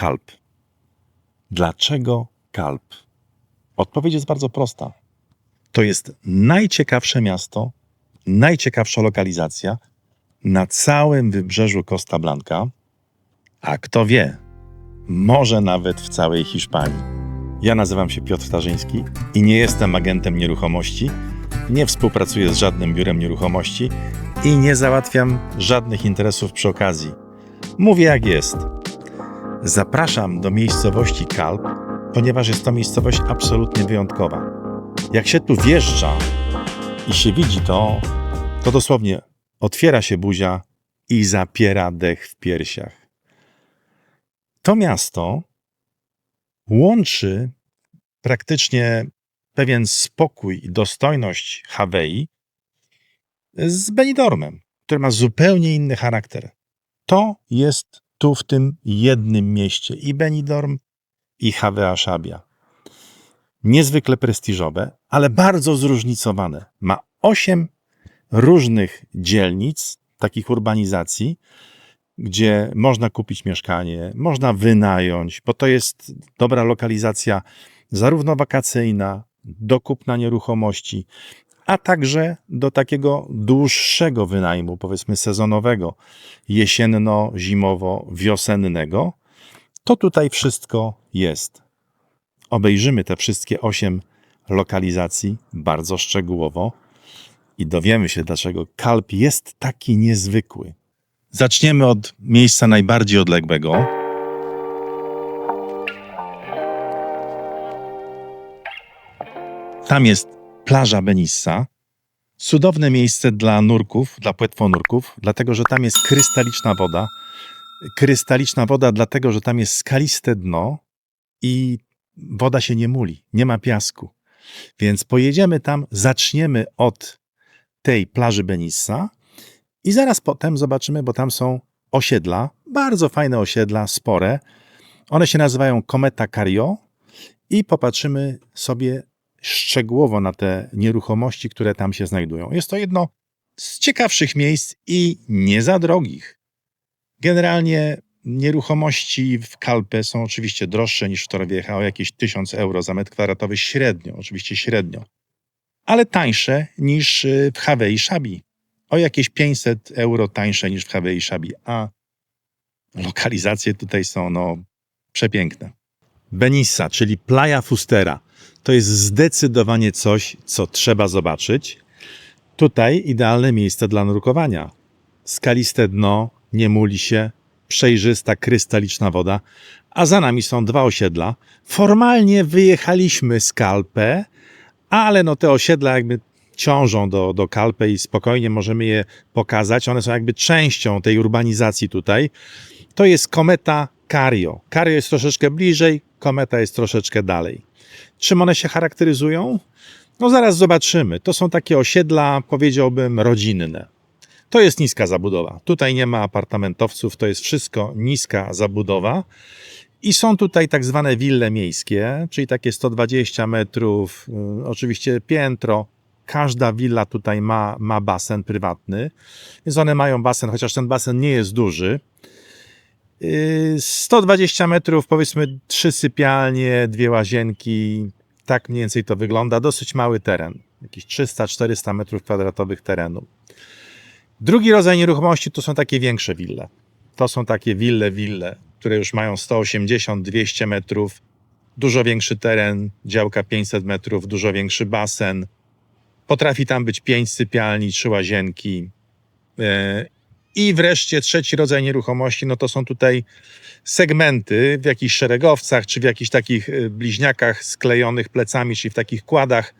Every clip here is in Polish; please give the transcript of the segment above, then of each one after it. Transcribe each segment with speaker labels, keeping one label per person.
Speaker 1: Kalp. Dlaczego Kalp? Odpowiedź jest bardzo prosta. To jest najciekawsze miasto, najciekawsza lokalizacja na całym wybrzeżu Costa Blanca, a kto wie, może nawet w całej Hiszpanii. Ja nazywam się Piotr Starzyński i nie jestem agentem nieruchomości, nie współpracuję z żadnym biurem nieruchomości i nie załatwiam żadnych interesów przy okazji. Mówię jak jest. Zapraszam do miejscowości Kalp, ponieważ jest to miejscowość absolutnie wyjątkowa. Jak się tu wjeżdża i się widzi to, to dosłownie otwiera się buzia i zapiera dech w piersiach. To miasto łączy praktycznie pewien spokój i dostojność Hawei z Benidormem, który ma zupełnie inny charakter. To jest tu w tym jednym mieście i Benidorm i Havea Szabia. Niezwykle prestiżowe, ale bardzo zróżnicowane. Ma osiem różnych dzielnic, takich urbanizacji, gdzie można kupić mieszkanie, można wynająć, bo to jest dobra lokalizacja zarówno wakacyjna, do kupna nieruchomości, a także do takiego dłuższego wynajmu, powiedzmy sezonowego, jesienno-zimowo-wiosennego, to tutaj wszystko jest. Obejrzymy te wszystkie osiem lokalizacji bardzo szczegółowo i dowiemy się, dlaczego Kalp jest taki niezwykły. Zaczniemy od miejsca najbardziej odległego. Tam jest plaża Benissa. Cudowne miejsce dla nurków, dla płetwonurków, dlatego że tam jest krystaliczna woda. Krystaliczna woda, dlatego że tam jest skaliste dno i woda się nie muli, nie ma piasku. Więc pojedziemy tam, zaczniemy od tej plaży Benissa i zaraz potem zobaczymy, bo tam są osiedla, bardzo fajne osiedla, spore. One się nazywają Kometa Cario i popatrzymy sobie szczegółowo na te nieruchomości, które tam się znajdują. Jest to jedno z ciekawszych miejsc i nie za drogich. Generalnie nieruchomości w Kalpę są oczywiście droższe niż w Torrevieja, o jakieś 1000 euro za metr kwadratowy średnio, oczywiście średnio, ale tańsze niż y, w Hawei Szabi. O jakieś 500 euro tańsze niż w Hawei Szabi, a lokalizacje tutaj są no, przepiękne. Benissa, czyli Playa Fustera, to jest zdecydowanie coś, co trzeba zobaczyć. Tutaj idealne miejsce dla nurkowania. Skaliste dno, nie muli się, przejrzysta, krystaliczna woda, a za nami są dwa osiedla. Formalnie wyjechaliśmy z Kalpę, ale no te osiedla jakby ciążą do, do Kalpę i spokojnie możemy je pokazać. One są jakby częścią tej urbanizacji tutaj. To jest kometa Cario. Cario jest troszeczkę bliżej, kometa jest troszeczkę dalej. Czym one się charakteryzują? No zaraz zobaczymy. To są takie osiedla, powiedziałbym, rodzinne. To jest niska zabudowa. Tutaj nie ma apartamentowców, to jest wszystko niska zabudowa. I są tutaj tak zwane wille miejskie, czyli takie 120 metrów, y, oczywiście piętro. Każda willa tutaj ma, ma basen prywatny, więc one mają basen, chociaż ten basen nie jest duży. 120 metrów, powiedzmy trzy sypialnie, dwie łazienki. Tak mniej więcej to wygląda. Dosyć mały teren. Jakieś 300-400 metrów kwadratowych terenu. Drugi rodzaj nieruchomości to są takie większe wille. To są takie wille, wille, które już mają 180-200 metrów. Dużo większy teren, działka 500 metrów, dużo większy basen. Potrafi tam być 5 sypialni, 3 łazienki e, i wreszcie trzeci rodzaj nieruchomości, no to są tutaj segmenty w jakichś szeregowcach, czy w jakichś takich y, bliźniakach sklejonych plecami, czyli w takich kładach.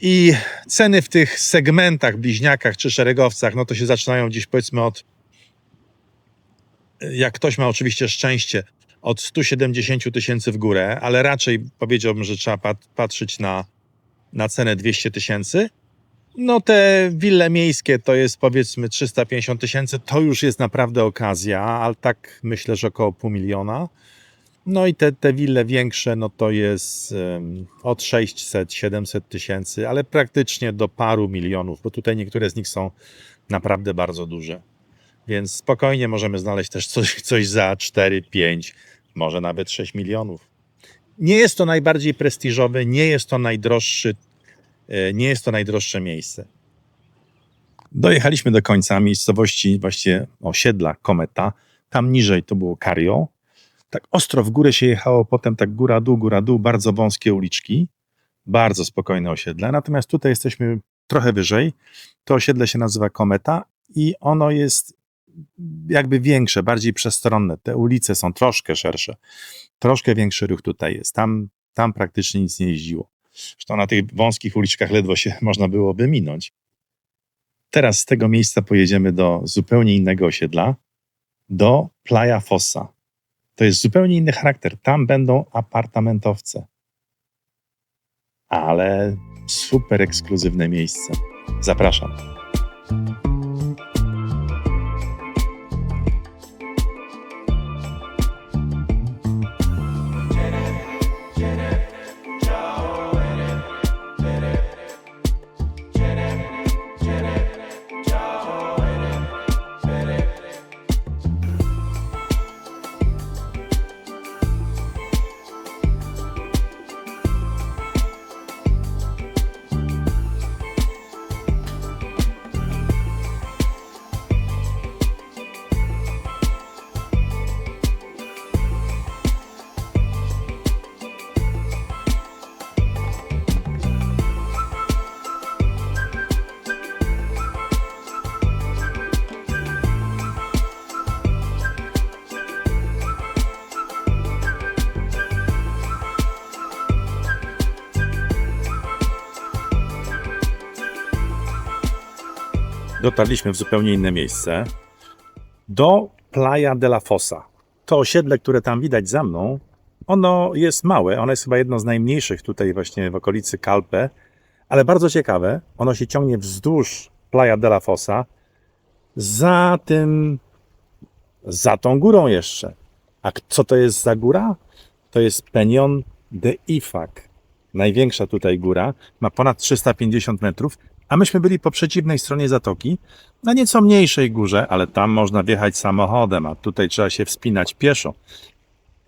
Speaker 1: I ceny w tych segmentach, bliźniakach czy szeregowcach, no to się zaczynają gdzieś powiedzmy od, jak ktoś ma oczywiście szczęście, od 170 tysięcy w górę, ale raczej powiedziałbym, że trzeba pat patrzeć na, na cenę 200 tysięcy. No te wille miejskie to jest powiedzmy 350 tysięcy, to już jest naprawdę okazja, ale tak myślę, że około pół miliona. No i te, te wille większe, no to jest um, od 600-700 tysięcy, ale praktycznie do paru milionów, bo tutaj niektóre z nich są naprawdę bardzo duże. Więc spokojnie możemy znaleźć też coś, coś za 4, 5, może nawet 6 milionów. Nie jest to najbardziej prestiżowe, nie jest to najdroższy, nie jest to najdroższe miejsce. Dojechaliśmy do końca miejscowości, właściwie osiedla Kometa. Tam niżej to było Kario. Tak ostro w górę się jechało, potem tak góra dół, góra dół, bardzo wąskie uliczki. Bardzo spokojne osiedle. Natomiast tutaj jesteśmy trochę wyżej. To osiedle się nazywa Kometa i ono jest jakby większe, bardziej przestronne. Te ulice są troszkę szersze. Troszkę większy ruch tutaj jest. Tam, tam praktycznie nic nie jeździło. Zresztą na tych wąskich uliczkach ledwo się można byłoby minąć. Teraz z tego miejsca pojedziemy do zupełnie innego osiedla, do Playa Fossa. To jest zupełnie inny charakter. Tam będą apartamentowce. Ale super ekskluzywne miejsce. Zapraszam. Dotarliśmy w zupełnie inne miejsce. Do Playa de la Fossa. To osiedle, które tam widać za mną, ono jest małe, ono jest chyba jedno z najmniejszych tutaj właśnie w okolicy Calpe, ale bardzo ciekawe. Ono się ciągnie wzdłuż Playa de la Fossa, za tym, za tą górą jeszcze. A co to jest za góra? To jest Peñón de Ifac. Największa tutaj góra, ma ponad 350 metrów, a myśmy byli po przeciwnej stronie zatoki, na nieco mniejszej górze, ale tam można wjechać samochodem, a tutaj trzeba się wspinać pieszo.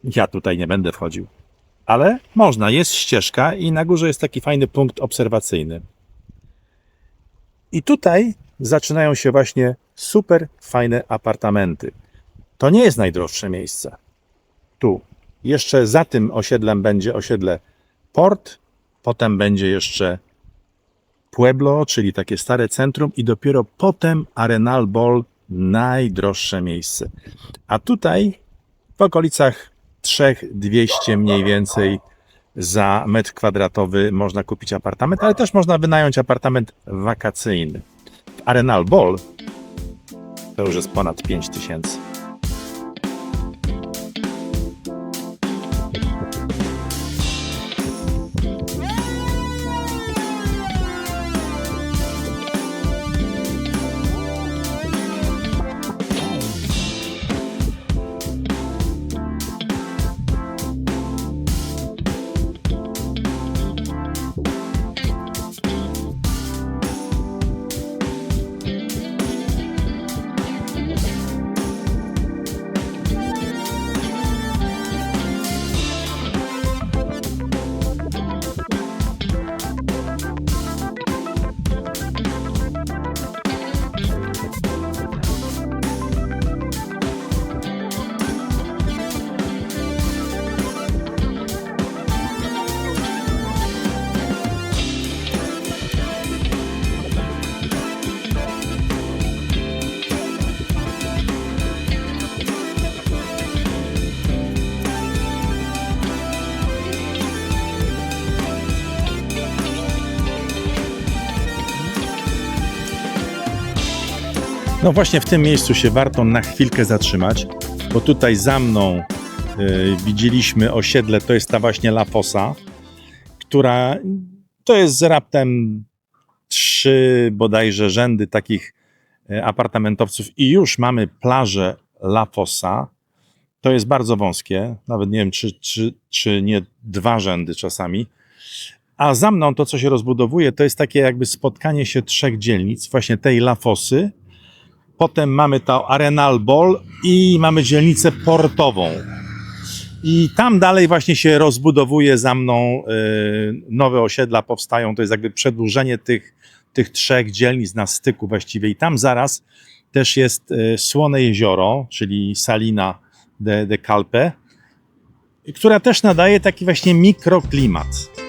Speaker 1: Ja tutaj nie będę wchodził. Ale można, jest ścieżka i na górze jest taki fajny punkt obserwacyjny. I tutaj zaczynają się właśnie super fajne apartamenty. To nie jest najdroższe miejsce. Tu. Jeszcze za tym osiedlem będzie osiedle Port, potem będzie jeszcze Pueblo, czyli takie stare centrum, i dopiero potem Arenal Ball, najdroższe miejsce. A tutaj w okolicach 3200 mniej więcej za metr kwadratowy można kupić apartament, ale też można wynająć apartament wakacyjny. W Arenal Ball to już jest ponad 5000. No właśnie w tym miejscu się warto na chwilkę zatrzymać, bo tutaj za mną y, widzieliśmy osiedle, to jest ta właśnie La Fossa, która to jest raptem trzy bodajże rzędy takich y, apartamentowców i już mamy plażę La Fossa. To jest bardzo wąskie, nawet nie wiem, czy, czy, czy nie dwa rzędy czasami. A za mną to, co się rozbudowuje, to jest takie jakby spotkanie się trzech dzielnic, właśnie tej La Fossy, Potem mamy to Arenal Ball i mamy dzielnicę portową. I tam dalej właśnie się rozbudowuje za mną y, nowe osiedla, powstają. To jest jakby przedłużenie tych, tych trzech dzielnic na styku właściwie. I tam zaraz też jest y, Słone Jezioro, czyli Salina de, de Calpe, która też nadaje taki właśnie mikroklimat.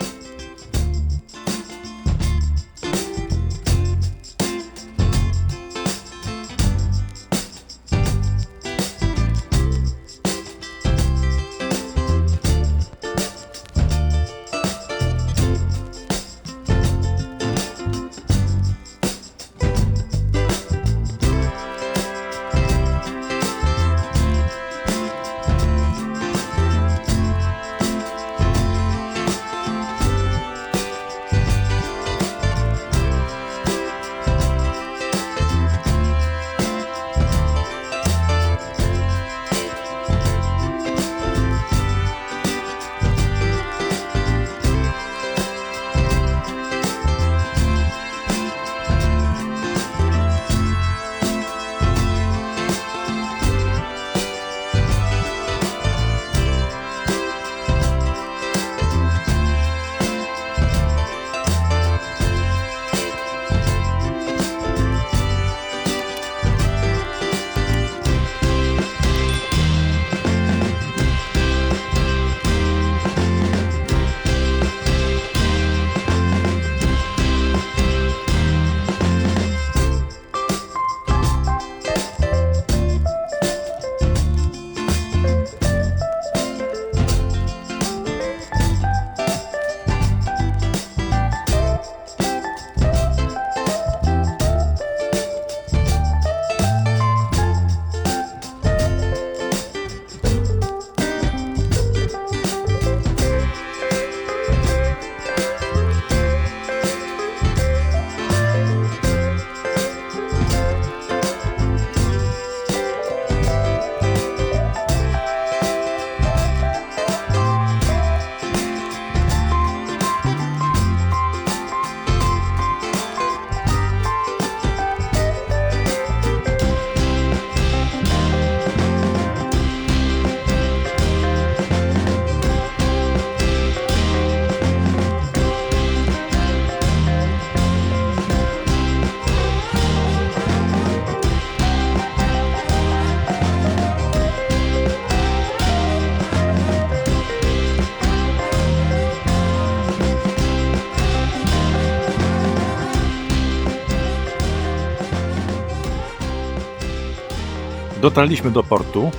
Speaker 1: Dotarliśmy do portu.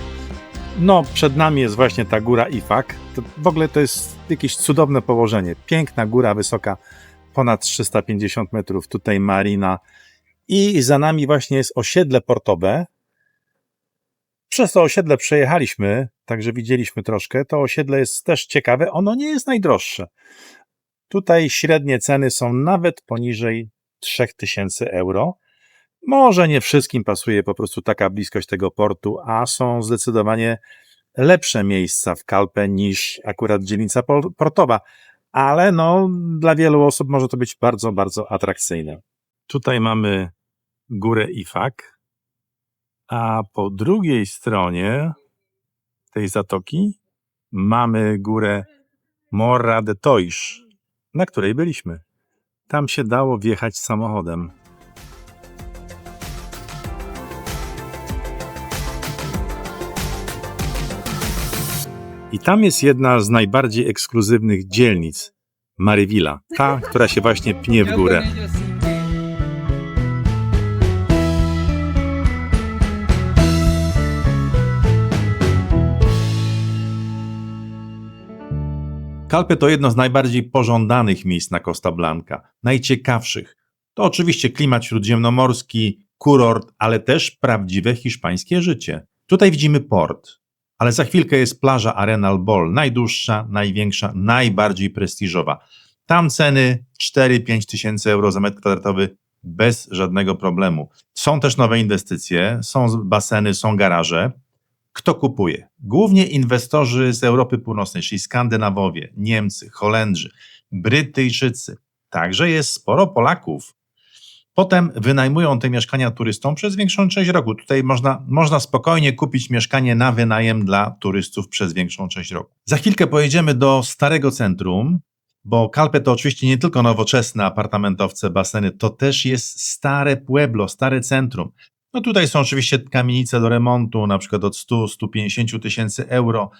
Speaker 1: No, przed nami jest właśnie ta góra Ifak. To w ogóle to jest jakieś cudowne położenie. Piękna góra, wysoka ponad 350 metrów. Tutaj marina. I za nami właśnie jest osiedle portowe. Przez to osiedle przejechaliśmy, także widzieliśmy troszkę. To osiedle jest też ciekawe. Ono nie jest najdroższe. Tutaj średnie ceny są nawet poniżej 3000 euro. Może nie wszystkim pasuje po prostu taka bliskość tego portu, a są zdecydowanie lepsze miejsca w Kalpę niż akurat dzielnica por- portowa, ale no, dla wielu osób może to być bardzo, bardzo atrakcyjne. Tutaj mamy górę Ifak, a po drugiej stronie tej zatoki mamy górę Morra de Toisz, na której byliśmy. Tam się dało wjechać samochodem. I tam jest jedna z najbardziej ekskluzywnych dzielnic Marywila, ta, która się właśnie pnie w górę. Kalpy to jedno z najbardziej pożądanych miejsc na Costa Blanca, najciekawszych. To oczywiście klimat śródziemnomorski, kurort, ale też prawdziwe hiszpańskie życie. Tutaj widzimy port, ale za chwilkę jest plaża Arenal Ball, najdłuższa, największa, najbardziej prestiżowa. Tam ceny 4-5 tysięcy euro za metr kwadratowy bez żadnego problemu. Są też nowe inwestycje, są baseny, są garaże. Kto kupuje? Głównie inwestorzy z Europy Północnej, czyli Skandynawowie, Niemcy, Holendrzy, Brytyjczycy. Także jest sporo Polaków. Potem wynajmują te mieszkania turystom przez większą część roku. Tutaj można, można spokojnie kupić mieszkanie na wynajem dla turystów przez większą część roku. Za chwilkę pojedziemy do starego centrum, bo Calpe to oczywiście nie tylko nowoczesne apartamentowce, baseny, to też jest stare pueblo, stare centrum. No tutaj są oczywiście kamienice do remontu, na przykład od 100-150 tysięcy euro.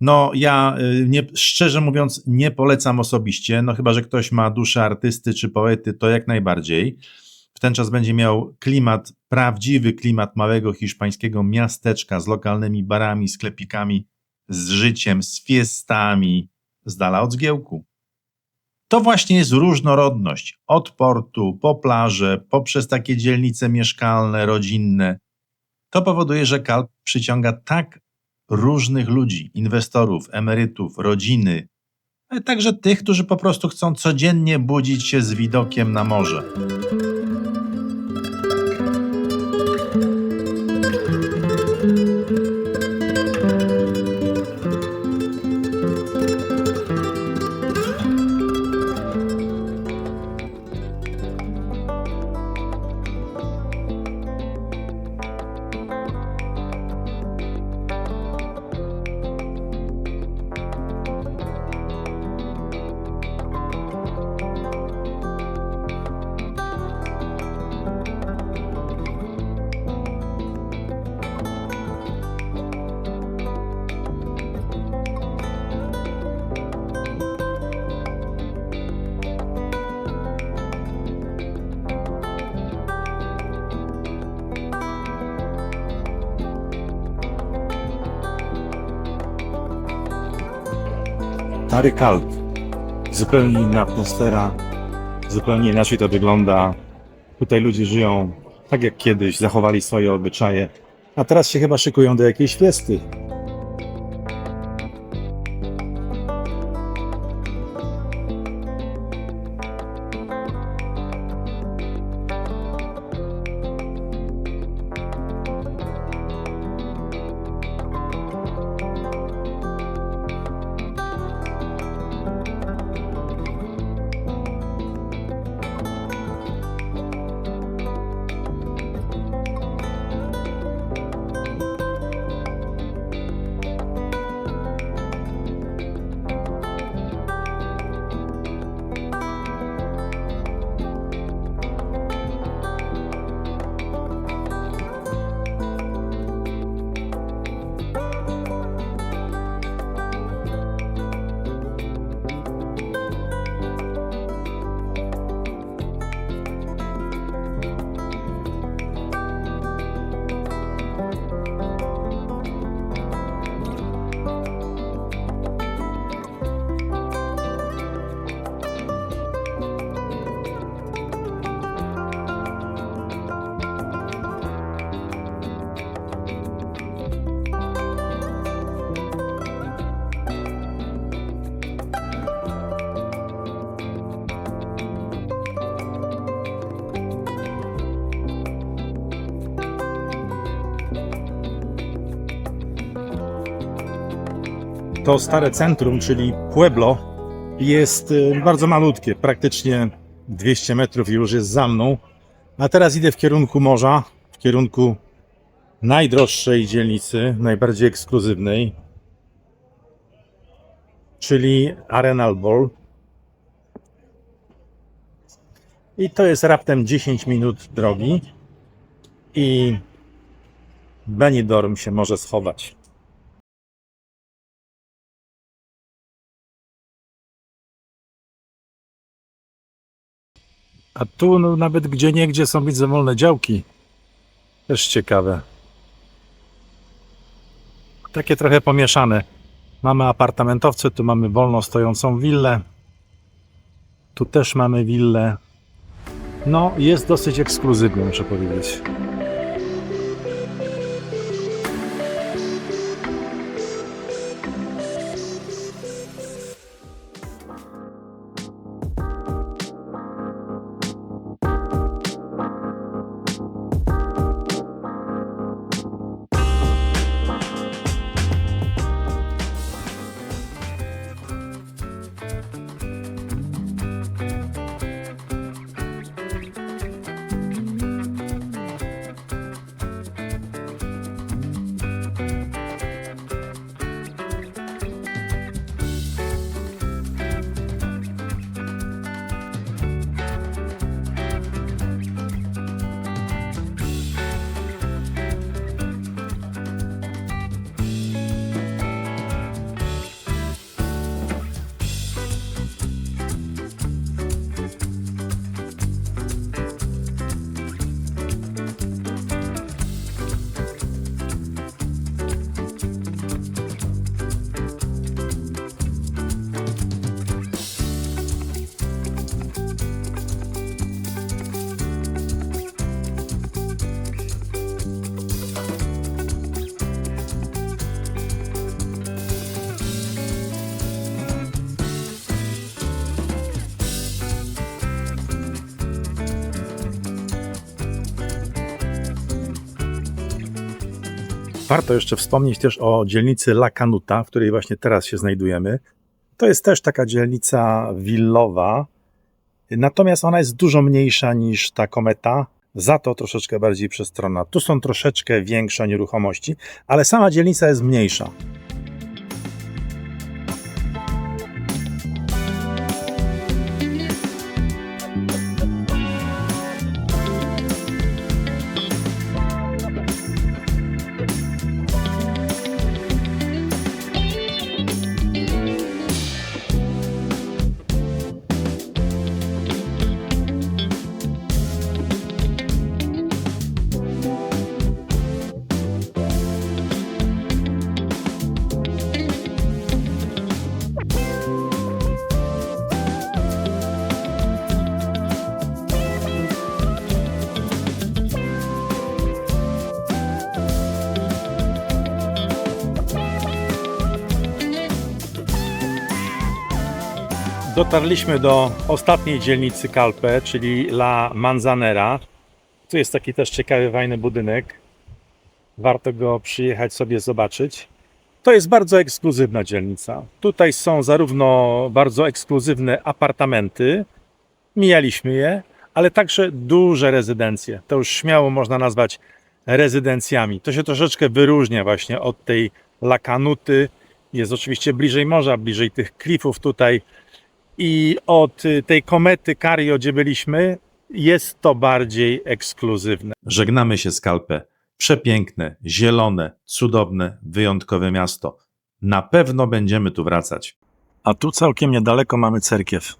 Speaker 1: No ja y, nie, szczerze mówiąc nie polecam osobiście, no chyba, że ktoś ma duszę artysty czy poety, to jak najbardziej. W ten czas będzie miał klimat, prawdziwy klimat małego hiszpańskiego miasteczka z lokalnymi barami, sklepikami, z życiem, z fiestami, z dala od zgiełku. To właśnie jest różnorodność. Od portu, po plaże, poprzez takie dzielnice mieszkalne, rodzinne. To powoduje, że Kalp przyciąga tak różnych ludzi, inwestorów, emerytów, rodziny, ale także tych, którzy po prostu chcą codziennie budzić się z widokiem na morze.
Speaker 2: Stary Kalp. Zupełnie inna atmosfera, zupełnie inaczej to wygląda. Tutaj ludzie żyją tak jak kiedyś, zachowali swoje obyczaje, a teraz się chyba szykują do jakiejś fiesty. To stare centrum, czyli Pueblo, jest y, bardzo malutkie, praktycznie 200 metrów już jest za mną. A teraz idę w kierunku morza, w kierunku najdroższej dzielnicy, najbardziej ekskluzywnej, czyli Arenal Ball. I to jest raptem 10 minut drogi i Benidorm się może schować. A tu no, nawet gdzie niegdzie są widzę wolne działki. Też ciekawe. Takie trochę pomieszane. Mamy apartamentowce, tu mamy wolno stojącą willę. Tu też mamy willę. No, jest dosyć ekskluzywny, muszę powiedzieć. Warto jeszcze wspomnieć też o dzielnicy La Canuta, w której właśnie teraz się znajdujemy. To jest też taka dzielnica willowa, natomiast ona jest dużo mniejsza niż ta kometa, za to troszeczkę bardziej przestronna. Tu są troszeczkę większe nieruchomości, ale sama dzielnica jest mniejsza. Dotarliśmy do ostatniej dzielnicy Calpe, czyli La Manzanera. Tu jest taki też ciekawy, fajny budynek. Warto go przyjechać sobie zobaczyć. To jest bardzo ekskluzywna dzielnica. Tutaj są zarówno bardzo ekskluzywne apartamenty, mijaliśmy je, ale także duże rezydencje. To już śmiało można nazwać rezydencjami. To się troszeczkę wyróżnia właśnie od tej Lakanuty. Jest oczywiście bliżej morza, bliżej tych klifów tutaj i od y, tej komety Kario, gdzie byliśmy, jest to bardziej ekskluzywne.
Speaker 1: Żegnamy się z Kalpę. Przepiękne, zielone, cudowne, wyjątkowe miasto. Na pewno będziemy tu wracać.
Speaker 2: A tu całkiem niedaleko mamy cerkiew.